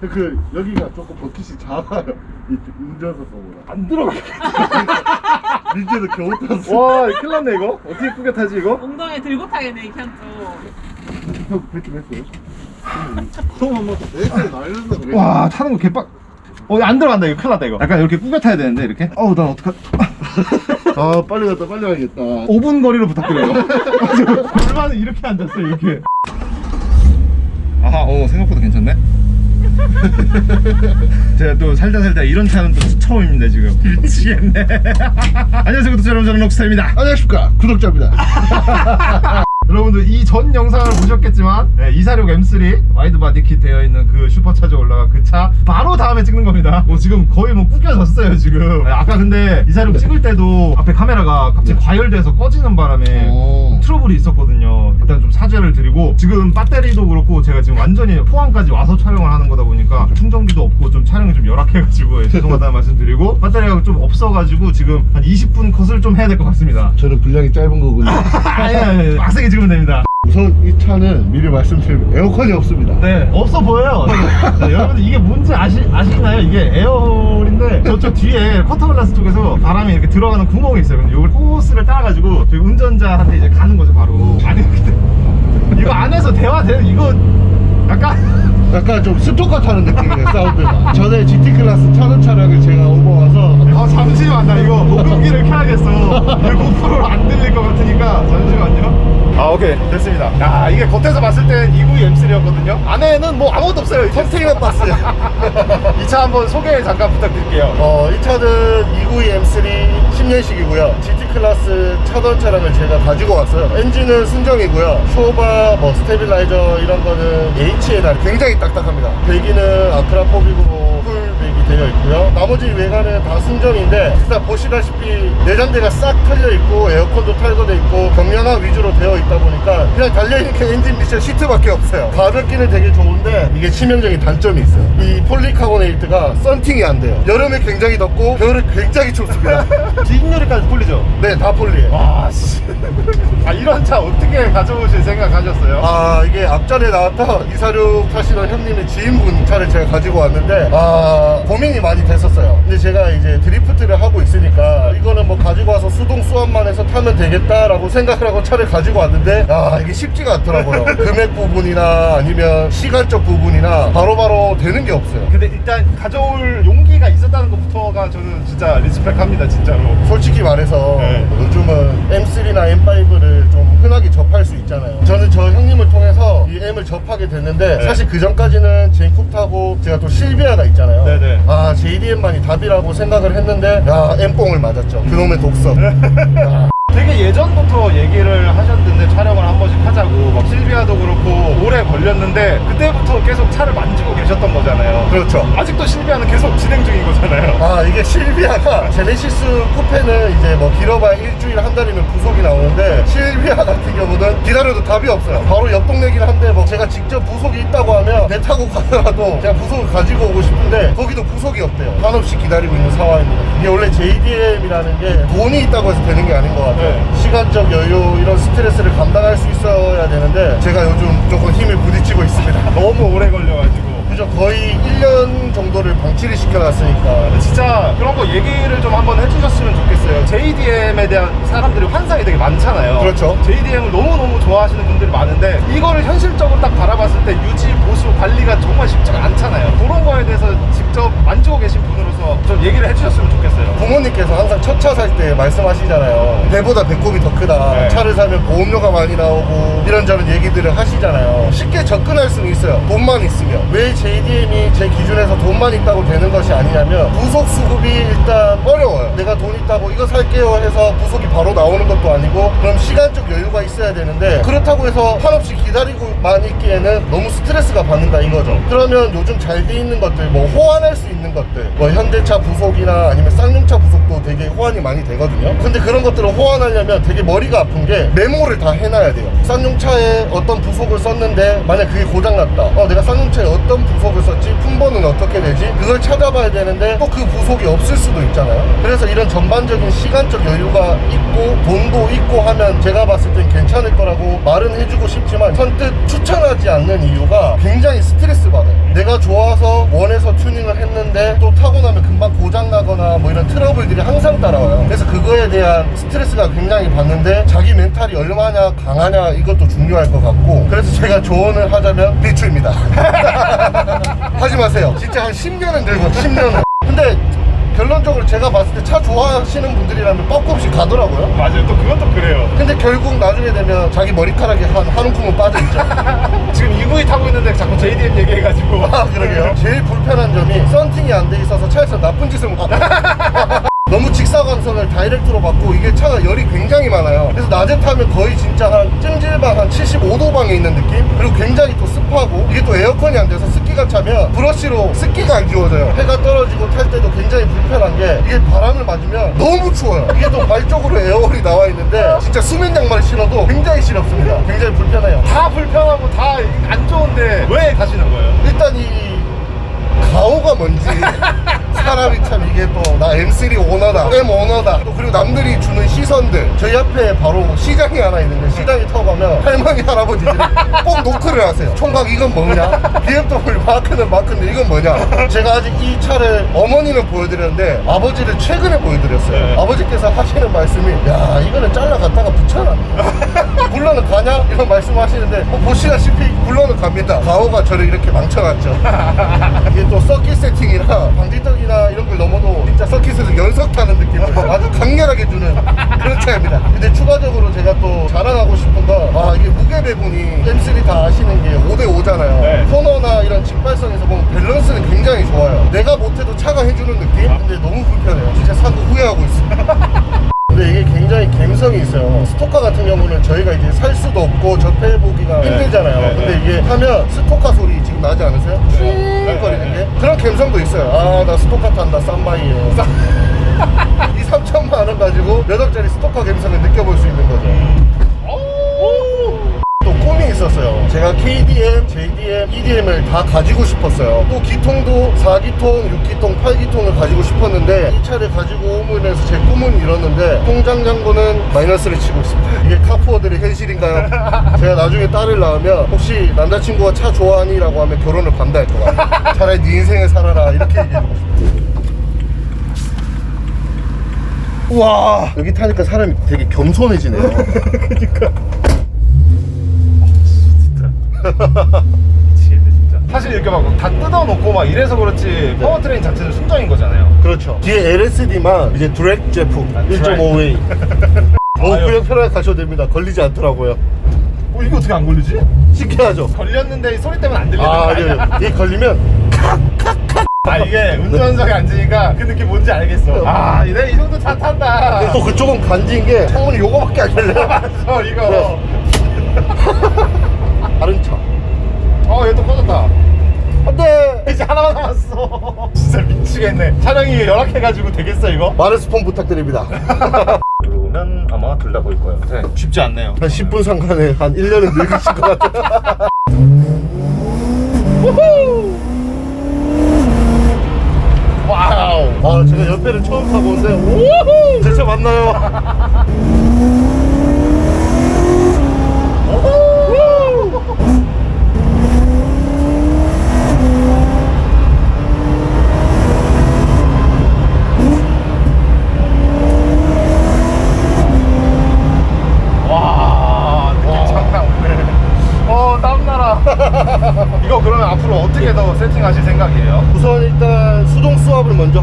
그 여기가 조금 버킷이 작아요. 이 운전석보다. 안 들어가. 민재도 겨우 탔어. 와, 큰일 났네, 이거. 어떻게 꾸겨 타지, 이거? 엉덩이 들고 타겠네 그냥 좀형 배좀 했어요? 처음 한번 내가 날렸나 그래. 와, 타는 거 개빡. 어, 안 들어간다, 이거 큰일 났다, 이거. 약간 이렇게 꾸겨 타야 되는데, 이렇게. 어우, 난 어떡하. 아 빨리 갔다 빨리 가야겠다. 5분 거리로 부탁드려요. 골반은 이렇게 앉았어, 이렇게. 아하, 오, 생각보다 괜찮네. 제가 또 살다 살다 이런 차는 또 처음입니다, 지금. 미치겠네. 안녕하세요, 구독자 여러분, 저는 록스타입니다. 안녕하십니까 구독자입니다. 여러분들 이 전 영상을 보셨겠지만 네, 246 M3 와이드 바디 킷 되어 있는 그 슈퍼차저 올라가 그 차 바로 다음에 찍는 겁니다 뭐 지금 거의 뭐 꾸겨졌어요 지금 네, 아까 근데 246 찍을 때도 앞에 카메라가 갑자기 과열돼서 꺼지는 바람에 오. 트러블이 있었거든요 일단 좀 사죄를 드리고 지금 배터리도 그렇고 제가 지금 완전히 포항까지 와서 촬영을 하는 거다 보니까 충전기도 없고 좀 촬영이 좀 열악해가지고 예, 죄송하다는 말씀 드리고 배터리가 좀 없어가지고 지금 한 20분 컷을 좀 해야 될 것 같습니다 저는 분량이 짧은 거군요. 아예 아예 빡세게 찍으면 됩니다 우선 이 차는 미리 말씀드리면 에어컨이 없습니다. 네, 없어 보여요. 네, 여러분들 이게 뭔지 아시, 아시나요? 이게 에어 홀인데 저쪽 뒤에 커터글라스 쪽에서 바람이 이렇게 들어가는 구멍이 있어요. 근데 이걸 호스를 따라가지고 저희 운전자한테 이제 가는 거죠, 바로. 아니, 근데 이거 안에서 대화돼요? 이거 약간. 약간 좀 스토커 타는 느낌이에요 사운드가. 전에 GT 클래스 차는 차량을 제가 오버와서 아, 잠시만. 나 이거 녹음기를 켜야겠어. 이거 고프로로 안 들릴 것 같으니까. 잠시만요. 아, 오케이. 됐습니다. 야, 이게 겉에서 봤을 땐 EV M3였거든요. 안에는 뭐 아무것도 없어요. 컨테이너 박스요. 이차 한번 소개 잠깐 부탁드릴게요. 어, 이 차는 292 M3 10년식이고요. GT 클래스 차던 차량을 제가 가지고 왔어요. 엔진은 순정이고요. 쇼바, 뭐 스테빌라이저 이런 거는 HNR 굉장히 딱딱합니다. 배기는 아크라포빅으로 풀배기 되어 있고요. 나머지 외관은 다 순정인데 일단 보시다시피 내장재가 싹 털려 있고 에어컨도 탈거돼 있고 경량화 위주로 되어 있다 보니까 그냥 달려있는 게 엔진 미션 시트밖에 없어요. 가볍기는 되게 좋은데 이게 치명적인 단점이 있어요. 이 폴리카보네이트가 썬팅이 안 돼요. 여름에 굉장히 덥고 겨울에 굉장히 춥습니다. 뒷유리까지 풀리죠? 네, 다 폴리에요. 와, 씨. 아, 이런 차 어떻게 가져오실 생각 하셨어요? 아 이게 앞전에 나왔던 246 타시던 형님의 지인분 차를 제가 가지고 왔는데 아 고민 이 많이 됐었어요 근데 제가 이제 드리프트를 하고 있으니까 이거는 뭐 가지고 와서 수동 수압만 해서 타면 되겠다라고 생각을 하고 차를 가지고 왔는데 아 이게 쉽지가 않더라고요 금액 부분이나 아니면 시간적 부분이나 바로바로 되는 게 없어요 근데 일단 가져올 용기가 있었다는 것부터가 저는 진짜 리스펙합니다, 진짜로. 솔직히 말해서 네. 요즘은 M3나 M5를 좀 흔하게 접할 수 있잖아요. 저는 저 형님을 통해서 이 M을 접하게 됐는데 네. 사실 그 전까지는 제이콥 타고 제가 또 실비아가 있잖아요. 네네. 아 JDM만이 답이라고 생각을 했는데 야 M뽕을 맞았죠. 그놈의 독성. 아, 되게 예전부터 얘기를 하셨는데 촬영을 한 번씩 하자고 막 실비아도 그렇고 오래 걸렸는데 그때부터 계속 차를 만지고 계셨던 거잖아요. 그렇죠. 아직도 실비아는 계속 진행 중인 거잖아요. 아 이게 실비아가 제네시스 쿠페는 이제 뭐 길어봐야 일주일 한 달이면 부속이 나오는데 실비아 같은 경우는 기다려도 답이 없어요 바로 옆 동네긴 한데 뭐 제가 직접 부속이 있다고 하면 배 타고 가더라도 제가 부속을 가지고 오고 싶은데 거기도 부속이 없대요 한없이 기다리고 있는 상황입니다 이게 원래 JDM이라는 게 돈이 있다고 해서 되는 게 아닌 것 같아요 네. 시간적 여유 이런 스트레스를 감당할 수 있어야 되는데 제가 요즘 조금 힘을 부딪히고 있습니다 너무 오래 걸려가지고. 그죠 거의 1년 정도를 방치를 시켜놨으니까 진짜 그런 거 얘기를 좀 한번 해주셨으면 좋겠어요. JDM에 대한 사람들이 환상이 되게 많잖아요. 그렇죠. JDM을 너무너무 좋아하시는 분들이 많은데 이거를 현 첫 차 살 때 말씀하시잖아요. 배보다 배꼽이 더 크다. 네. 차를 사면 보험료가 많이 나오고 이런저런 얘기들을 하시잖아요. 쉽게 접근할 수는 있어요. 돈만 있으면. 왜 JDM이 제 기준에서 돈만 있다고 되는 것이 아니냐면 부속 수급이 일단 어려워요. 내가 돈 있다고 이거 살게요 해서 부속이 바로 나오는 것도 아니고 그럼 시간적 여유가 있어야 되는데 그렇다고 해서 한없이 기다리고 만 있기에는 너무 스트레스가 받는다 이거죠. 그러면 요즘 잘 돼 있는 것들 뭐 호환할 수 있는 것들 뭐 현대차 부속이나 아니면 쌍용차 부속도 되게 호환이 많이 되거든요. 근데 그런 것들을 호환하려면 되게 머리가 아픈 게 메모를 다 해놔야 돼요. 쌍용차에 어떤 부속을 썼는데 만약 그게 고장났다. 어 내가 쌍용차에 어떤 부속을 썼지? 품번은 어떻게 되지? 그걸 찾아봐야 되는데 또 그 부속이 없을 수도 있잖아요. 그래서 이런 전반적인 시간적 여유가 있고 돈도 있고 하면 제가 봤을 땐 괜찮을 거라고 말은 해주고 싶지만 선뜻 추천하지 않는 이유가 굉장히 스트레스 받아요. 내가 좋아서 하는데 또 타고 나면 금방 고장 나거나 뭐 이런 트러블들이 항상 따라와요. 그래서 그거에 대한 스트레스가 굉장히 받는데 자기 멘탈이 얼마나 강하냐 이것도 중요할 것 같고 그래서 제가 조언을 하자면 비추입니다. 하지 마세요. 진짜 한 10년은 들고 10년은. 근데 결론적으로 제가 봤을 때 차 좋아하시는 분들이라면 빠꾸 없이 가더라고요. 맞아요. 또 그건 또 그래요. 근데 결국 나중에 되면 자기 머리카락에 한, 한 움큼은 빠져있죠. 지금 EV 타고 있는데 자꾸 JDM 얘기해가지고. 아, 그러게요. 제일 불편한 점이 썬팅이 안 돼 있어서 차에서 나쁜 짓을 못 하고. 너무 직사광선을 다이렉트로 받고 이게 차가 열이 굉장히 많아요. 그래서 낮에 타면 거의 진짜 한 찜질방 한 75도 방에 있는 느낌? 그리고 굉장히 또 습하고 이게 또 에어컨이 안 돼서 습기가 차면 브러쉬로 습기가 안 지워져요. 해가 떨어지고 탈 때도 굉장히 불편한 게 이게 바람을 맞으면 너무 추워요. 이게 또 발 쪽으로 에어홀이 나와 있는데 진짜 수면 양말 신어도 굉장히 시렵습니다. 굉장히 불편해요. 다 불편하고 다 안 좋은데 왜 가시는 거예요? 일단 이 가오가 뭔지 사람이 참 이게 또 나 M3 오너다 M 오너다. 또 그리고 남들이 주는 시선들. 저희 앞에 바로 시장이 하나 있는데 시장에 타고 가면 할머니 할아버지들이 꼭 노크를 하세요. 총각 이건 뭐냐? BMW 마크는 마크인데 이건 뭐냐? 제가 아직 이 차를 어머니는 보여드렸는데 아버지를 최근에 보여드렸어요. 네. 아버지께서 하시는 말씀이 야 이거는 잘라 갖다가 붙여놔 굴러는 가냐? 이런 말씀하시는데 뭐 보시다시피 굴러는 갑니다. 가오가 저를 이렇게 망쳐놨죠. 이게 또 서킷 세팅이라 방지턱이나 이런 걸 넘어도 진짜 서킷에서 연석 타는 느낌을 아주 강렬하게 주는 직발성에서 보면 밸런스는 굉장히 좋아요 내가 못해도 차가 해주는 느낌? 근데 너무 불편해요 진짜 사고 후회하고 있어요 근데 이게 굉장히 감성이 있어요. 스토카 같은 경우는 저희가 이제 살 수도 없고 접해보기가 네. 힘들잖아요. 네, 근데 네. 이게 하면 스토카 소리 지금 나지 않으세요? 네, 거리는 네, 게 그런 감성도 있어요. 아, 나 스토카 탄다, 싼마이에. 이 3천만 원 가지고 몇 억짜리 스토카 감성을 느껴볼 수 있는 거죠. 있었어요. 제가 KDM, JDM, EDM을 다 가지고 싶었어요. 또 기통도 4기통, 6기통, 8기통을 가지고 싶었는데 이 차를 가지고 오므로 해서 제 꿈은 이뤘는데 통장 잔고는 마이너스를 치고 있습니다. 이게 카푸어들의 현실인가요? 제가 나중에 딸을 낳으면 혹시 남자친구가 차 좋아하니? 라고 하면 결혼을 반대할 것 같아요. 차라리 네 인생을 살아라 이렇게 얘기해주고 싶어요. 우와 여기 타니까 사람이 되게 겸손해지네요. 미치겠네 진짜. 사실 이렇게 막 다 뜯어놓고 막 이래서 그렇지 파워트레인 자체는 순정인 거잖아요. 그렇죠. 뒤에 LSD만 이제 드랙 제품 아, 1.5웨이. 어. 그냥 편하게 가셔도 됩니다. 걸리지 않더라고요. 어 이게 어떻게 안 걸리지? 신기하죠? 걸렸는데 이 소리 때문에 안 들리는 아, 거 아니요. 아니야? 이게 걸리면 아 이게 운전석에 앉으니까 그 느낌 뭔지 알겠어. 아 내가 이 정도 차 탄다. 또 그쪽은 간지인 게 창문이 요거밖에 안 열려요. 어 이거. 네. 다른 차. 어 얘 또 꺼졌다. 안 돼. 이제 하나만 남았어. 진짜 미치겠네. 촬영이 열악해가지고 되겠어 이거? 마르스폰 부탁드립니다. 그러면 아마 둘 다 보일 거예요. 네. 쉽지 않네요. 한 10분 상간에 한 1년은 늙으실 것 같아요. 와우. 아, 제가 옆에를 처음 타보는데, 우후! 제차 맞나요? 우후! 와 느낌 장난 없네. 어 땀나라. 이거 그러면 앞으로 어떻게 더 세팅하실 생각이에요? 우선 일단 수동 수압을 먼저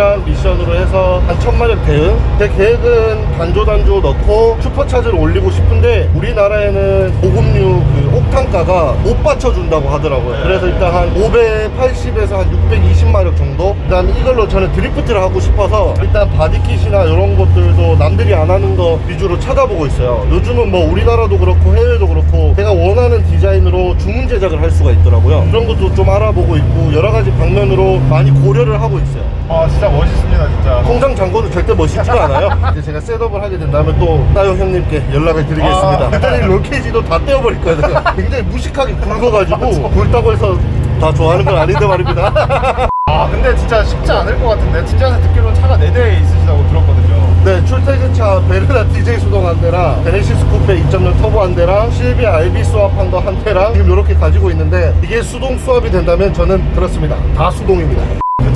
베테랑 미션으로 해서 한 천마력 대응. 제 계획은 단조 단조 넣고 슈퍼차저를 올리고 싶은데 우리나라에는 고급류 그 옥탄가가 못 받쳐준다고 하더라고요. 네. 그래서 일단 한 580에서 한 620마력 정도. 일단 이걸로 저는 드리프트를 하고 싶어서 일단 바디킷이나 이런 것들도 남들이 안 하는 거 위주로 찾아보고 있어요. 요즘은 뭐 우리나라도 그렇고 해외도 그렇고 제가 원하는 디자인으로 주문 제작을 할 수가 있더라고요. 그런 것도 좀 알아보고 있고 여러 가지 방면으로 많이 고려를 하고 있어요. 아 진짜 멋있습니다 진짜. 통장 잔고는 절대 멋있지가 않아요. 이제 제가 셋업을 하게 된다면 또 따용 형님께 연락을 드리겠습니다. 아. 그때는 롤케이지도 다 떼어버릴 거예요. 굉장히 무식하게 굵어가지고 굵다고 해서 다 좋아하는 건 아닌데 말입니다. 아 근데 진짜 쉽지 않을 것 같은데 진짜에서 듣기로는 차가 4대 있으시다고 들었거든요. 네, 출퇴근차 베르나 DJ 수동 한 대랑 베네시스 쿠페 2.0 터보 한 대랑 실비아 RB 수압한 거한 대랑 지금 이렇게 가지고 있는데 이게 수동 수압이 된다면 저는 그렇습니다. 다 수동입니다.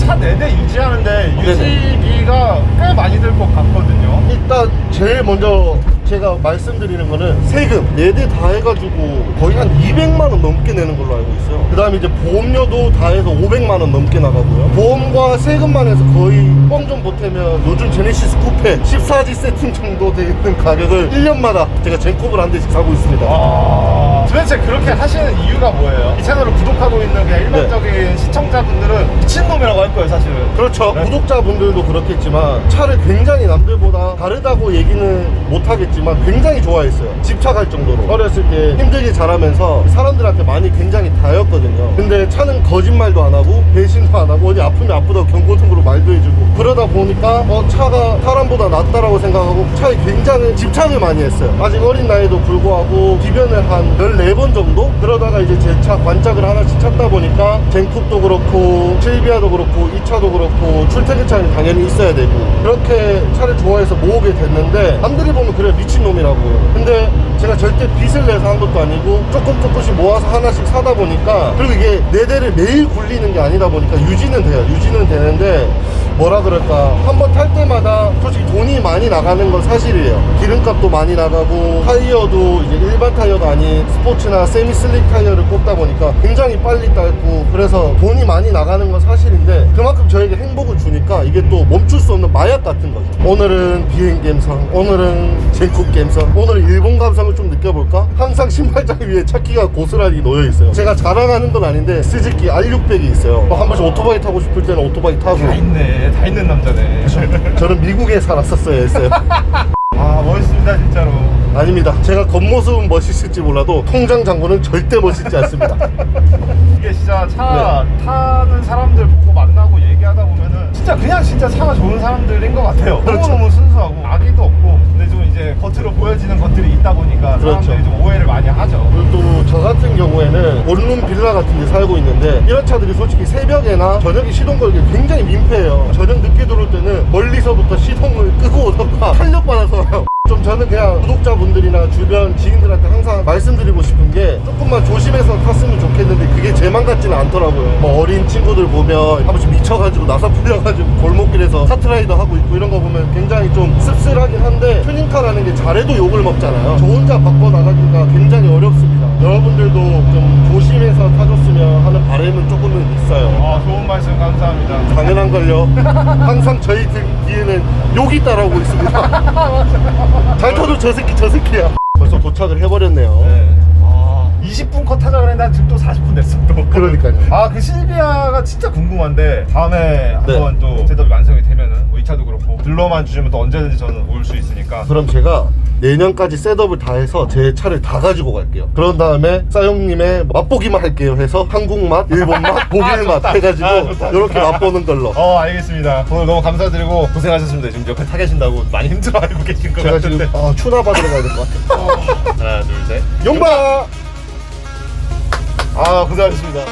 그차 4대 유지하는데 유지비가 꽤 많이 들 것 같거든요. 일단 제일 먼저 제가 말씀드리는 거는 세금 4대 다 해가지고 거의 한 200만 원 넘게 내는 걸로 알고 있어요. 그 다음에 이제 보험료도 다 해서 500만 원 넘게 나가고요. 보험과 세금만 해서 거의 뻥 좀 보태면 요즘 제네시스 쿠페 14지 세팅 정도 되는 가격을 1년마다 제가 젠콥을 한 대씩 사고 있습니다. 아, 도대체 그렇게 하시는 이유가 뭐예요? 이 채널을 구독하고 있는 그냥 일반적인 시청자분들은 미친놈이라고 할 거예요, 사실은. 그렇죠. 네. 구독자분들도 그렇겠지만 차를 굉장히 남들보다 다르다고 얘기는 못하겠지만 굉장히 좋아했어요. 집착할 정도로. 어렸을 때 힘들게 자라면서 사람들한테 많이 굉장히 다였거든요. 근데 차는 거짓말도 안 하고 배신도 안 하고 어디 아프면 아프다고 경고등으로 말도 해주고 그러다 보니까 어, 차가 사람보다 낫다라고 생각하고 차에 굉장히 집착을 많이 했어요. 아직 어린 나이에도 불구하고 기변을 한 14번 정도? 그러다가 이제 제 차 관짝을 하나씩 찾다 보니까 젠쿱도 그렇고 실비아도 그렇고 이 차도 그렇고 출퇴근 차는 당연히 있어야 되고 그렇게 차를 좋아해서 모으게 됐는데 남들이 보면 그래 미친놈이라고요 근데 제가 절대 빚을 내서 한 것도 아니고 조금 조금씩 모아서 하나씩 사다 보니까 그리고 이게 네 대를 매일 굴리는 게 아니다 보니까 유지는 돼요. 유지는 되는데 뭐라 그럴까? 한 번 탈 때마다 솔직히 돈이 많이 나가는 건 사실이에요. 기름값도 많이 나가고 타이어도 이제 일반 타이어가 아닌 스포츠나 세미 슬릭 타이어를 꼽다 보니까 굉장히 빨리 닳고 그래서 돈이 많이 나가는 건 사실인데 그만큼 저에게 행복을 주니까 이게 또 멈출 수 없는 마약 같은 거죠. 오늘은 비행 감성 오늘은 젠쿡 감성 오늘은 일본 감성을 좀 느껴볼까 항상 신발장 위에 차키가 고스란히 놓여 있어요 제가 자랑하는 건 아닌데 스즈키 R600이 있어요 뭐한 번씩 오토바이 타고 싶을 때는 오토바이 타고 다 있네, 다 있는 남자네. 저는 미국에 살았었어야 했어요. 아, 멋있습니다, 진짜로. 아닙니다. 제가 겉모습은 멋있을지 몰라도 통장 잔고는 절대 멋있지 않습니다. 이게 진짜 차 네. 타는 사람들 보고 만나고 얘기하다 보면은 진짜 그냥 진짜 차가 좋은 사람들인 것 같아요. 그렇죠. 너무너무 순수하고 악의도 없고 근데 좀 이제 겉으로 보여지는 것들이 있다 보니까 그렇죠. 사람들이 좀 오해를 많이 하죠. 그리고 또저 같은 경우에는 원룸 빌라 같은 데 살고 있는데 이런 차들이 솔직히 새벽에나 저녁에 시동 걸기 굉장히 민폐예요. 저녁 늦게 들어올 때는 멀리서부터 시동을 끄고 오다가 탄력 받아서 좀 저는 그냥 구독자분들이나 주변 지인들한테 항상 말씀드리고 싶은 게 조금만 조심해서 탔으면 좋겠는데 그게 제맘 같지는 않더라고요. 뭐 어린 친구들 보면 한 번씩 미쳐가지고 나사 풀려가지고 골목길에서 카트라이더 하고 있고 이런 거 보면 굉장히 좀 씁쓸하긴 한데 튜닝카라는 게 잘해도 욕을 먹잖아요. 저 혼자 바꿔나가기가 굉장히 어렵습니다. 여러분들도 좀 조심해서 타줬으면 하는 바람은 조금은 있어요. 아, 좋은 말씀 감사합니다. 당연한 걸요. 항상 저희 등 뒤에는 욕이 따라오고 있습니다. 잘 타도 저 새끼 저 새끼야. 벌써 도착을 해버렸네요. 네. 아, 20분 컷 하자 그랬는데 난 지금 또 40분 됐어. 또. 그러니까요. 아, 그 실비아가 진짜 궁금한데 다음에 네. 한번 또 셋업이 완성이 되면은 뭐 2차도 그렇고 들러만 주시면 또 언제든지 저는 올 수 있으니까 그럼 제가 내년까지 셋업을 다 해서 제 차를 다 가지고 갈게요. 그런 다음에 싸용님의 맛보기만 할게요 해서 한국 맛, 일본 맛, 독일 맛 해가지고 아, 좋다, 이렇게. 맛보는 걸로. 어 알겠습니다 오늘 너무 감사드리고 고생하셨습니다 지금 옆에 타 계신다고 많이 힘들어 알고 계신 것 제가 같은데 지금 아, 추나 받으러 가야 될 것 같아요. 하나 둘셋 용바! 아 고생하셨습니다.